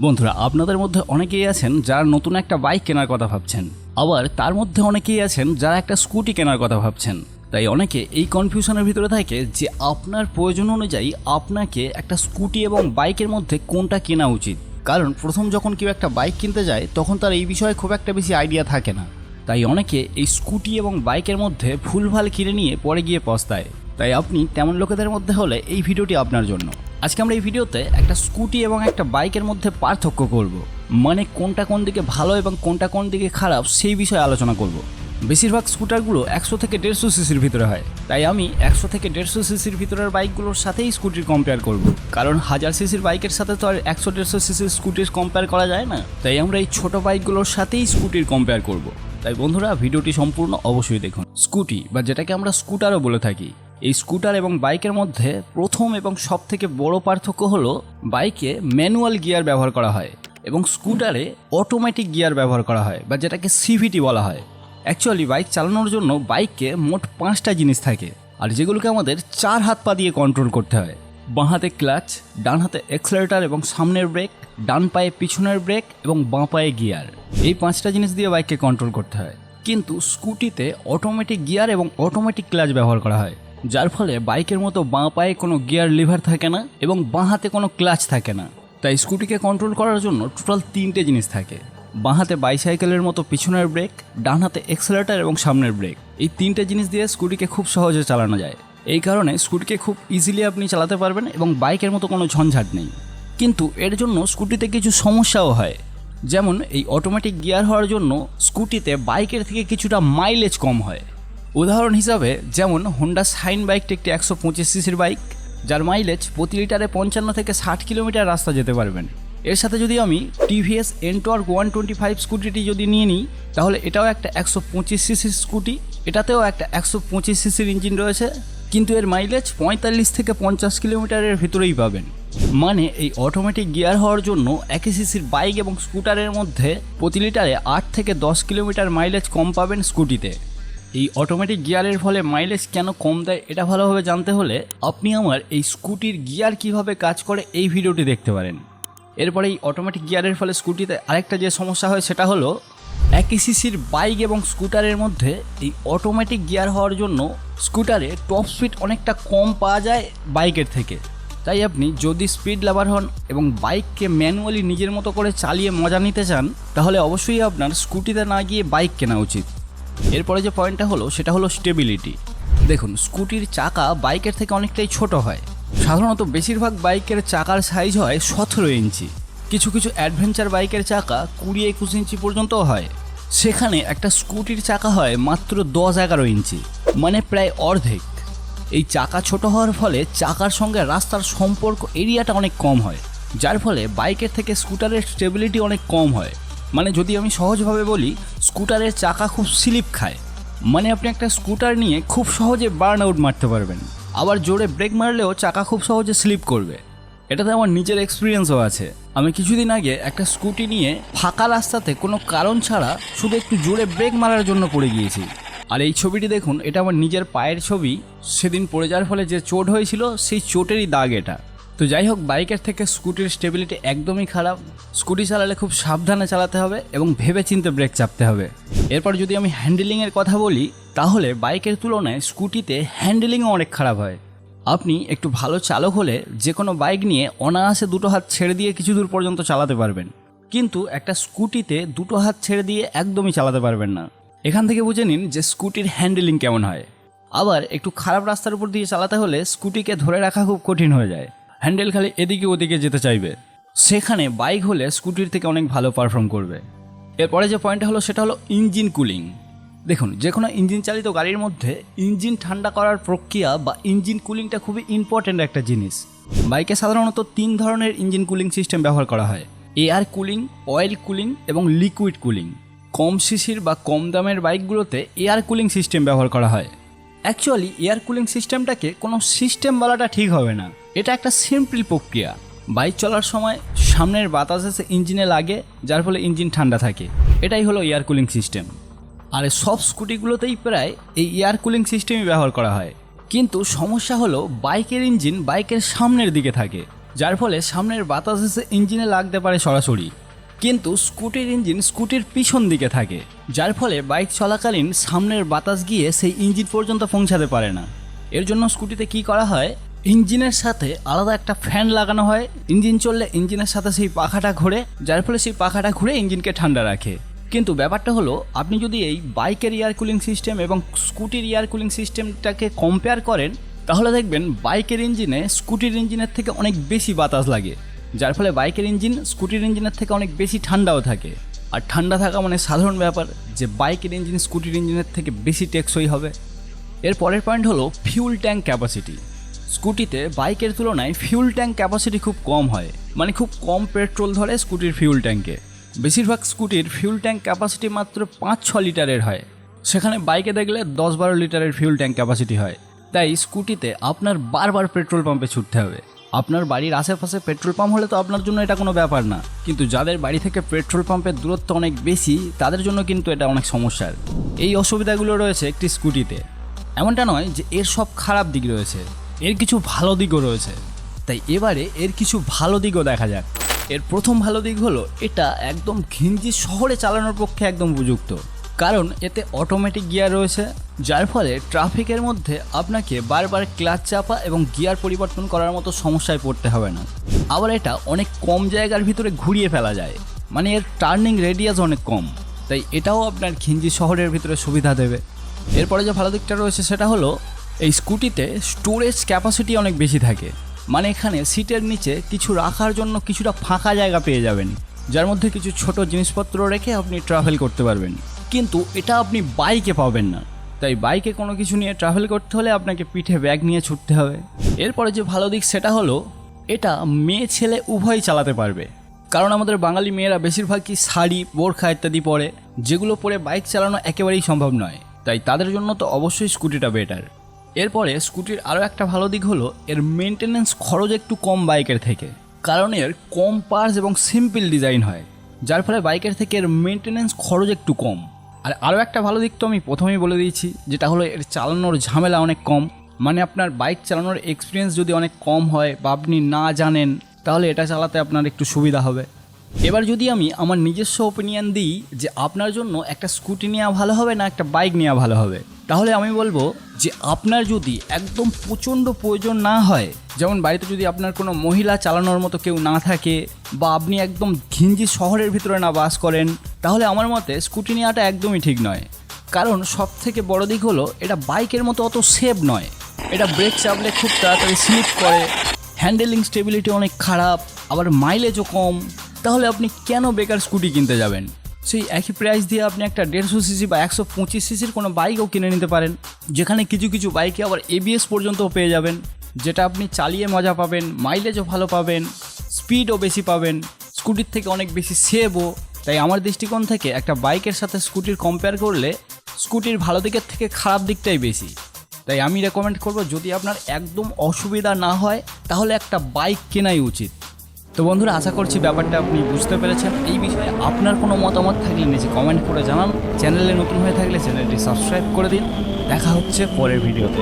বন্ধুরা, আপনাদের মধ্যে অনেকেই আছেন যারা নতুন একটা বাইক কেনার কথা ভাবছেন। আবার তার মধ্যে অনেকেই আছেন যারা একটা স্কুটি কেনার কথা ভাবছেন। তাই অনেকে এই কনফিউশনের ভিতরে থাকে যে আপনার প্রয়োজন অনুযায়ী আপনাকে একটা স্কুটি এবং বাইকের মধ্যে কোনটা কেনা উচিত। কারণ প্রথম যখন কেউ একটা বাইক কিনতে যায়, তখন তার এই বিষয়ে খুব একটা বেশি আইডিয়া থাকে না। তাই অনেকে এই স্কুটি এবং বাইকের মধ্যে ভুলভাল কিনে নিয়ে পরে গিয়ে পস্তায়। তাই আপনি তেমন লোকেদের মধ্যে হলে এই ভিডিওটি আপনার জন্য। আজকে আমরা এই ভিডিওতে একটা স্কুটি এবং একটা বাইকের মধ্যে পার্থক্য করব। মানে কোনটা কোন দিকে ভালো এবং কোনটা কোন দিকে খারাপ সেই বিষয়ে আলোচনা করব। বেশিরভাগ স্কুটারগুলো একশো থেকে দেড়শো সিসির ভিতরে হয়। তাই আমি একশো থেকে দেড়শো সিসির ভিতরের বাইকগুলোর সাথেই স্কুটির কম্পেয়ার করব। কারণ হাজার সিসির বাইকের সাথে তো আর একশো দেড়শো সিসির স্কুটির কম্পেয়ার করা যায় না। তাই আমরা এই ছোট বাইকগুলোর সাথেই স্কুটির কম্পেয়ার করব। তাই বন্ধুরা, ভিডিওটি সম্পূর্ণ অবশ্যই দেখুন। স্কুটি, বা যেটাকে আমরা স্কুটারও বলে থাকি এই স্কুটার এবং বাইকের মধ্যে প্রথম এবং সব থেকে বড় পার্থক্য হলো বাইকে ম্যানুয়াল গিয়ার ব্যবহার করা হয় এবং স্কুটারে অটোমেটিক গিয়ার ব্যবহার করা হয় বা যেটাকে সিভিটি বলা হয়। অ্যাকচুয়ালি বাইক চালানোর জন্য বাইককে মোট পাঁচটা জিনিস থাকে আর যেগুলোকে আমাদের চার হাত পা দিয়ে কন্ট্রোল করতে হয়। বাঁ হাতে ক্লাচ ডান হাতে এক্সেলেটার এবং সামনের ব্রেক ডান পায়ে পিছনের ব্রেক এবং বাঁ পায়ে গিয়ার। এই পাঁচটা জিনিস দিয়ে বাইককে কন্ট্রোল করতে হয়। কিন্তু স্কুটিতে অটোমেটিক গিয়ার এবং অটোমেটিক ক্লাচ ব্যবহার করা হয়। যার ফলে বাইকের মতো বাঁ পায়ে কোনো গিয়ার লিভার থাকে না এবং বাঁ হাতে কোনো ক্লাচ থাকে না। তাই স্কুটিকে কন্ট্রোল করার জন্য টোটাল তিনটে জিনিস থাকে। বাঁ হাতে বাইসাইকেলের মতো পিছনের ব্রেক ডান হাতে এক্সেলেটার এবং সামনের ব্রেক এই তিনটে জিনিস দিয়ে স্কুটিকে খুব সহজে চালানো যায়। এই কারণে স্কুটিকে খুব ইজিলি আপনি চালাতে পারবেন এবং বাইকের মতো কোনো ঝঞ্ঝাট নেই। কিন্তু এর জন্য স্কুটিতে কিছু সমস্যাও হয়। যেমন এই অটোমেটিক গিয়ার হওয়ার জন্য স্কুটিতে বাইকের থেকে কিছুটা মাইলেজ কম হয়। উদাহরণ হিসাবে, যেমন হোন্ডা সাইন বাইকটি একটি একশো পঁচিশ সিসির বাইক যার মাইলেজ প্রতি লিটারে পঞ্চান্ন থেকে ষাট কিলোমিটার রাস্তা যেতে পারবেন। এর সাথে যদি আমি TVS Ntorq one twenty five স্কুটিটি যদি নিয়ে নিই, তাহলে এটাও একটা একশো পঁচিশ সিসির স্কুটি এটাতেও একটা একশো পঁচিশ সিসির ইঞ্জিন রয়েছে, কিন্তু এর মাইলেজ পঁয়তাল্লিশ থেকে পঞ্চাশ কিলোমিটারের ভিতরেই পাবেন। মানে এই অটোমেটিক গিয়ার হওয়ার জন্য একই সিসির বাইক এবং স্কুটারের মধ্যে প্রতি লিটারে আট থেকে দশ কিলোমিটার মাইলেজ কম পাবেন স্কুটিতে এই অটোমেটিক গিয়ারের ফলে মাইলেজ কেন কম দেয়, এটা ভালোভাবে জানতে হলে আপনি আমার এই স্কুটির গিয়ার কীভাবে কাজ করে এই ভিডিওটি দেখতে পারেন। এরপরে এই অটোমেটিক গিয়ারের ফলে স্কুটিতে আরেকটা যে সমস্যা হয় সেটা হলো, একই সিসির বাইক এবং স্কুটারের মধ্যে এই অটোমেটিক গিয়ার হওয়ার জন্য স্কুটারে টপ স্পিড অনেকটা কম পাওয়া যায় বাইকের থেকে। তাই আপনি যদি স্পিড লাভার হন এবং বাইককে ম্যানুয়ালি নিজের মতো করে চালিয়ে মজা নিতে চান, তাহলে অবশ্যই আপনার স্কুটিতে না গিয়ে বাইক কেনা উচিত। এরপরে যে পয়েন্টটা হলো, সেটা হলো স্টেবিলিটি দেখুন, স্কুটির চাকা বাইকের থেকে অনেকটাই ছোট হয়। সাধারণত বেশিরভাগ বাইকের চাকার সাইজ হয় সতেরো ইঞ্চি। কিছু কিছু অ্যাডভেঞ্চার বাইকের চাকা কুড়ি একুশ ইঞ্চি পর্যন্তও হয়। সেখানে একটা স্কুটির চাকা হয় মাত্র দশ এগারো ইঞ্চি মানে প্রায় অর্ধেক। এই চাকা ছোট হওয়ার ফলে চাকার সঙ্গে রাস্তার সম্পর্ক এরিয়াটা অনেক কম হয়। যার ফলে বাইকের থেকে স্কুটারের স্টেবিলিটি অনেক কম হয়। মানে যদি আমি সহজভাবে বলি স্কুটারের চাকা খুব স্লিপ খায়। মানে আপনি একটা স্কুটার নিয়ে খুব সহজে বার্ন আউট মারতে পারবেন। আবার জোরে ব্রেক মারলেও চাকা খুব সহজে স্লিপ করবে। এটাতে আমার নিজের এক্সপিরিয়েন্সও আছে। আমি কিছুদিন আগে একটা স্কুটি নিয়ে ফাঁকা রাস্তাতে কোনো কারণ ছাড়া শুধু একটু জোরে ব্রেক মারার জন্য পড়ে গিয়েছি। আর এই ছবিটি দেখুন, এটা আমার নিজের পায়ের ছবি। সেদিন পড়ে যাওয়ার ফলে যে চোট হয়েছিল, সেই চোটেরই দাগ এটা। তো যাই হোক বাইকের থেকে স্কুটির স্টেবিলিটি একদমই খারাপ। স্কুটি চালালে খুব সাবধানে চালাতে হবে এবং ভেবে চিনতে ব্রেক চাপতে হবে। এরপর যদি আমি হ্যান্ডেলিংয়ের কথা বলি, তাহলে বাইকের তুলনায় স্কুটিতে হ্যান্ডেলিংও অনেক খারাপ হয়। আপনি একটু ভালো চালক হলে যে কোনো বাইক নিয়ে অনায়াসে দুটো হাত ছেড়ে দিয়ে কিছু দূর পর্যন্ত চালাতে পারবেন। কিন্তু একটা স্কুটিতে দুটো হাত ছেড়ে দিয়ে একদমই চালাতে পারবেন না। এখান থেকে বুঝে নিন যে স্কুটির হ্যান্ডেলিং কেমন হয়। আবার একটু খারাপ রাস্তার উপর দিয়ে চালাতে হলে স্কুটিকে ধরে রাখা খুব কঠিন হয়ে যায়। হ্যান্ডেল খালি এদিকে ওদিকে যেতে চাইবে। সেখানে বাইক হলে স্কুটির থেকে অনেক ভালো পারফর্ম করবে। এরপরে যে পয়েন্টটা হলো সেটা হলো ইঞ্জিন কুলিং। দেখুন, যে কোনো ইঞ্জিন চালিত গাড়ির মধ্যে ইঞ্জিন ঠান্ডা করার প্রক্রিয়া বা ইঞ্জিন কুলিংটা খুবই ইম্পর্ট্যান্ট একটা জিনিস। বাইকে সাধারণত তিন ধরনের ইঞ্জিন কুলিং সিস্টেম ব্যবহার করা হয়। এয়ার কুলিং, অয়েল কুলিং এবং লিকুইড কুলিং। কম সিসির বা কম দামের বাইকগুলোতে এয়ার কুলিং সিস্টেম ব্যবহার করা হয়। অ্যাকচুয়ালি এয়ার কুলিং সিস্টেমটাকে কোনো সিস্টেম বলাটা ঠিক হবে না। এটা একটা সিম্পল প্রক্রিয়া। বাইক চলার সময় সামনের বাতাস এসে ইঞ্জিনে লাগে, যার ফলে ইঞ্জিন ঠান্ডা থাকে। এটাই হলো এয়ার কুলিং সিস্টেম আর সব স্কুটিগুলোতেই প্রায় এই এয়ার কুলিং সিস্টেমই ব্যবহার করা হয়। কিন্তু সমস্যা হলো বাইকের ইঞ্জিন বাইকের সামনের দিকে থাকে, যার ফলে সামনের বাতাস এসে ইঞ্জিনে লাগতে পারে সরাসরি। কিন্তু স্কুটির ইঞ্জিন স্কুটির পিছন দিকে থাকে, যার ফলে বাইক চলাকালীন সামনের বাতাস গিয়ে সেই ইঞ্জিন পর্যন্ত পৌঁছাতে পারে না। এর জন্য স্কুটিতে কি করা হয় ইঞ্জিনের সাথে আলাদা একটা ফ্যান লাগানো হয়। ইঞ্জিন চললে ইঞ্জিনের সাথে সেই পাখাটা ঘোরে, যার ফলে সেই পাখাটা ঘুরে ইঞ্জিনকে ঠান্ডা রাখে। কিন্তু ব্যাপারটা হলো, আপনি যদি এই বাইকের এয়ার কুলিং সিস্টেম এবং স্কুটির এয়ার কুলিং সিস্টেমটাকে কম্পেয়ার করেন, তাহলে দেখবেন বাইকের ইঞ্জিনে স্কুটির ইঞ্জিনের থেকে অনেক বেশি বাতাস লাগে। যার ফলে বাইকের ইঞ্জিন স্কুটির ইঞ্জিনের থেকে অনেক বেশি ঠান্ডাও থাকে। আর ঠান্ডা থাকা মানে সাধারণ ব্যাপার যে বাইকের ইঞ্জিন স্কুটির ইঞ্জিনের থেকে বেশি টেকসই হবে। এর পরের পয়েন্ট হলো ফিউল ট্যাঙ্ক ক্যাপাসিটি স্কুটিতে বাইকের তুলনায় ফিউল ট্যাঙ্ক ক্যাপাসিটি খুব কম হয়। মানে খুব কম পেট্রোল ধরে স্কুটির ফিউল ট্যাঙ্কে বেশিরভাগ স্কুটির ফিউল ট্যাঙ্ক ক্যাপাসিটি মাত্র পাঁচ ছ লিটারের হয়। সেখানে বাইকে দেখলে দশ বারো লিটারের ফিউল ট্যাঙ্ক ক্যাপাসিটি হয়। তাই স্কুটিতে আপনার বারবার পেট্রোল পাম্পে ছুটতে হবে। আপনার বাড়ির আশেপাশে পেট্রোল পাম্প হলে তো আপনার জন্য এটা কোনো ব্যাপার না। কিন্তু যাদের বাড়ি থেকে পেট্রোল পাম্পের দূরত্ব অনেক বেশি, তাদের জন্য কিন্তু এটা অনেক সমস্যার। এই অসুবিধাগুলো রয়েছে একটি স্কুটিতে। এমনটা নয় যে এর সব খারাপ দিক রয়েছে। এর কিছু ভালো দিকও রয়েছে। তাই এবারে এর কিছু ভালো দিকও দেখা যাক। এর প্রথম ভালো দিক হলো, এটা একদম ঘিঞ্জি শহরে চালানোর পক্ষে একদম উপযুক্ত। কারণ এতে অটোমেটিক গিয়ার রয়েছে, যার ফলে ট্রাফিকের মধ্যে আপনাকে বারবার ক্লাচ চাপা এবং গিয়ার পরিবর্তন করার মতো সমস্যায় পড়তে হবে না। আবার এটা অনেক কম জায়গার ভিতরে ঘুরিয়ে ফেলা যায়। মানে এর টার্নিং রেডিয়াস অনেক কম। তাই এটাও আপনার ঘিঞ্জি শহরের ভিতরে সুবিধা দেবে। এরপরে যে ভালো দিকটা রয়েছে সেটা হলো এই স্কুটিতে স্টোরেজ ক্যাপাসিটি অনেক বেশি থাকে। মানে এখানে সিটের নিচে কিছু রাখার জন্য কিছুটা ফাঁকা জায়গা পেয়ে যাবেন, যার মধ্যে কিছু ছোট জিনিসপত্র রেখে আপনি ট্রাভেল করতে পারবেন। কিন্তু এটা আপনি বাইকে পাবেন না। তাই বাইকে কোনো কিছু নিয়ে ট্রাভেল করতে হলে আপনাকে পিঠে ব্যাগ নিয়ে ছুটতে হবে। এরপরে যে ভালো দিক সেটা হলো, এটা মেয়ে ছেলে উভয়ই চালাতে পারবে। কারণ আমাদের বাঙালি মেয়েরা বেশিরভাগই শাড়ি, বোরখা ইত্যাদি পরে, যেগুলো পরে বাইক চালানো একেবারেই সম্ভব নয়। তাই তাদের জন্য তো অবশ্যই স্কুটিটা বেটার এরপরে স্কুটির আরও একটা ভালো দিক হলো, এর মেনটেনেন্স খরচ একটু কম বাইকের থেকে। কারণ এর কম পার্স এবং সিম্পল ডিজাইন হয়, যার ফলে বাইকের থেকে এর মেনটেনেন্স খরচ একটু কম। আর আরও একটা ভালো দিক তো আমি প্রথমেই বলে দিয়েছি, যেটা হলো এর চালানোর ঝামেলা অনেক কম। মানে আপনার বাইক চালানোর এক্সপিরিয়েন্স যদি অনেক কম হয় বা আপনি না জানেন, তাহলে এটা চালাতে আপনার একটু সুবিধা হবে। এবার যদি আমি আমার নিজস্ব ওপিনিয়ন দিই যে আপনার জন্য একটা স্কুটি নেওয়া ভালো হবে না একটা বাইক নেওয়া ভালো হবে, তাহলে আমি বলব যে আপনার যদি একদম প্রচণ্ড প্রয়োজন না হয়, যেমন বাড়িতে যদি আপনার কোনো মহিলা চালানোর মতো কেউ না থাকে বা আপনি একদম ঘিঞ্জি শহরের ভিতরে না বাস করেন, তাহলে আমার মতে স্কুটি নেওয়াটা একদমই ঠিক নয়। কারণ সব থেকে বড় দিক হলো এটা বাইকের মতো অত সেভ নয়। এটা ব্রেক চাপলে খুব তাড়াতাড়ি স্লিপ করে, হ্যান্ডেলিং স্টেবিলিটি অনেক খারাপ, আবার মাইলেজও কম, তাহলে আপনি কেন বেকার স্কুটি কিনতে যাবেন? সেই একই প্রাইস দিয়ে আপনি একটা দেড়শো সিসি বা একশো পঁচিশ সিসির কোনো বাইকও কিনে নিতে পারেন। যেখানে কিছু কিছু বাইকে আবার এবিএস পর্যন্তও পেয়ে যাবেন। যেটা আপনি চালিয়ে মজা পাবেন মাইলেজও ভালো পাবেন স্পিডও বেশি পাবেন স্কুটির থেকে অনেক বেশি সেভও তাই আমার দৃষ্টিকোণ থেকে একটা বাইকের সাথে স্কুটির কম্পেয়ার করলে স্কুটির ভালো দিকের থেকে খারাপ দিকটাই বেশি। তাই আমি রেকমেন্ড করব, যদি আপনার একদম অসুবিধা না হয়, তাহলে একটা বাইক কেনাই উচিত। তো বন্ধুরা, আশা করছি ব্যাপারটা আপনি বুঝতে পেরেছেন। এই বিষয়ে আপনার কোনো মতামত থাকলে নিচে কমেন্ট করে জানান। চ্যানেলে নতুন হয়ে থাকলে চ্যানেলটি সাবস্ক্রাইব করে দিন। দেখা হচ্ছে পরের ভিডিওতে।